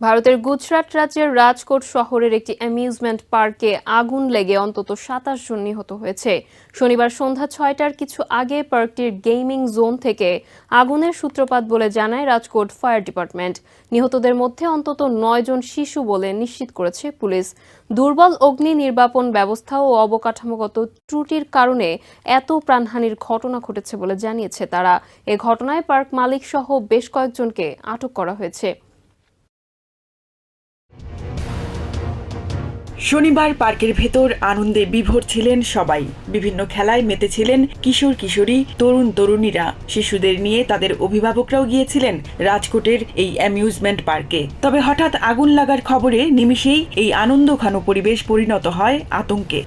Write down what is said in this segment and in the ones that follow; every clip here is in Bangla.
ভারতের গুজরাট রাজ্যের রাজকোট শহরের একটি অ্যামিউজমেন্ট পার্কে আগুন লেগে অন্তত সাতাশ জন নিহত হয়েছে। শনিবার সন্ধ্যা ছয়টার কিছু আগে পার্কটির গেমিং জোন থেকে আগুনের সূত্রপাত বলে জানায় রাজকোট ফায়ার ডিপার্টমেন্ট নিহতদের মধ্যে অন্তত নয় জন শিশু বলে নিশ্চিত করেছে পুলিশ। দুর্বল অগ্নি নির্বাপন ব্যবস্থা ও অবকাঠামোগত ত্রুটির কারণে এত প্রাণহানির ঘটনা ঘটেছে বলে জানিয়েছে তারা। এ ঘটনায় পার্ক মালিক সহ বেশ কয়েকজনকে আটক করা হয়েছে। শনিবার পার্কের ভেতর আনন্দে বিভোর ছিলেন সবাই। বিভিন্ন খেলায় মেতেছিলেন কিশোর কিশোরী, তরুণ তরুণীরা। শিশুদের নিয়ে তাদের অভিভাবকরাও গিয়েছিলেন রাজকোটের এই অ্যামিউজমেন্ট পার্কে। তবে হঠাৎ আগুন লাগার খবরে নিমিষেই এই আনন্দ ঘন পরিবেশ পরিণত হয় আতঙ্কে।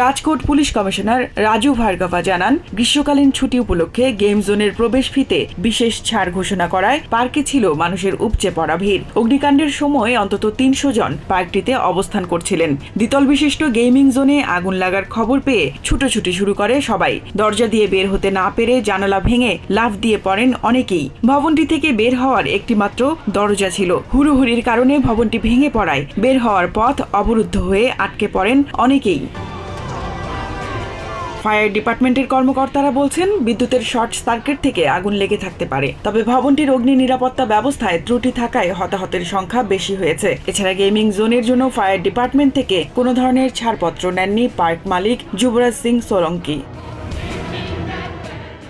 রাজকোট পুলিশ কমিশনার রাজু ভার্গভা জানান, গ্রীষ্মকালীন ছুটি উপলক্ষে গেম জোনের প্রবেশ ফিতে বিশেষ ছাড় ঘোষণা করায় পার্কে ছিল মানুষের উপচে পড়া ভিড়। অগ্নিকাণ্ডের সময় অন্তত তিনশো জন পার্কটিতে অবস্থান করছিলেন। দ্বিতল বিশিষ্ট গেমিং জোনে আগুন লাগার খবর পেয়ে ছুটোছুটি শুরু করে সবাই। দরজা দিয়ে বের হতে না পেরে জানালা ভেঙে লাফ দিয়ে পড়েন অনেকেই। ভবনটি থেকে বের হওয়ার একটিমাত্র দরজা ছিল। হুড়োহুড়ির কারণে ভবনটি ভেঙে পড়ায়। বের হওয়ার পথ অবরুদ্ধ হয়ে আটকে পড়েন অনেকেই। ফায়ার ডিপার্টমেন্টের কর্মকর্তারা বলছেন, বিদ্যুতের শর্ট সার্কিট থেকে আগুন লেগে থাকতে পারে। তবে ভবনটির অগ্নি নিরাপত্তা ব্যবস্থায় ত্রুটি থাকায় হতাহতের সংখ্যা বেশি হয়েছে। এছাড়া গেমিং জোনের জন্য ফায়ার ডিপার্টমেন্ট থেকে কোনো ধরনের ছাড়পত্র নেননি পার্ক মালিক যুবরাজ সিং সোলঙ্কি।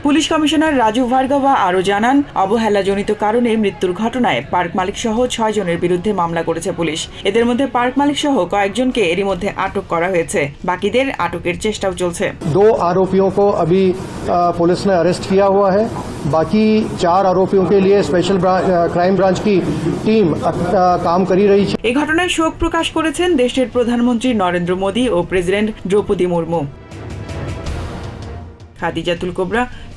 পুলিশ কমিশনার রাজু ভার্গভা আরও জানান অবহেলাজনিত কারণে মৃত্যুর ঘটনায় পার্ক মালিক সহ ছয় জনের বিরুদ্ধে মামলা করেছে পুলিশ এদের মধ্যে পার্ক মালিক সহ কয়েকজনকে এরই মধ্যে আটক করা হয়েছে বাকিদের আটকের চেষ্টাও চলছে दो आरोपियों को अभी अ, पुलिस ने अरेस्ट किया हुआ है बाकी चार आरोपियों के लिए स्पेशल ब्रांच अ, क्राइम ब्रांच की टीम अ, अ, काम करी रही है এই ঘটনায় শোক প্রকাশ করেছেন দেশের প্রধানমন্ত্রী নরেন্দ্র মোদী ও প্রেসিডেন্ট দ্রৌপদী মুর্মু খাদিজাতুল কোবরা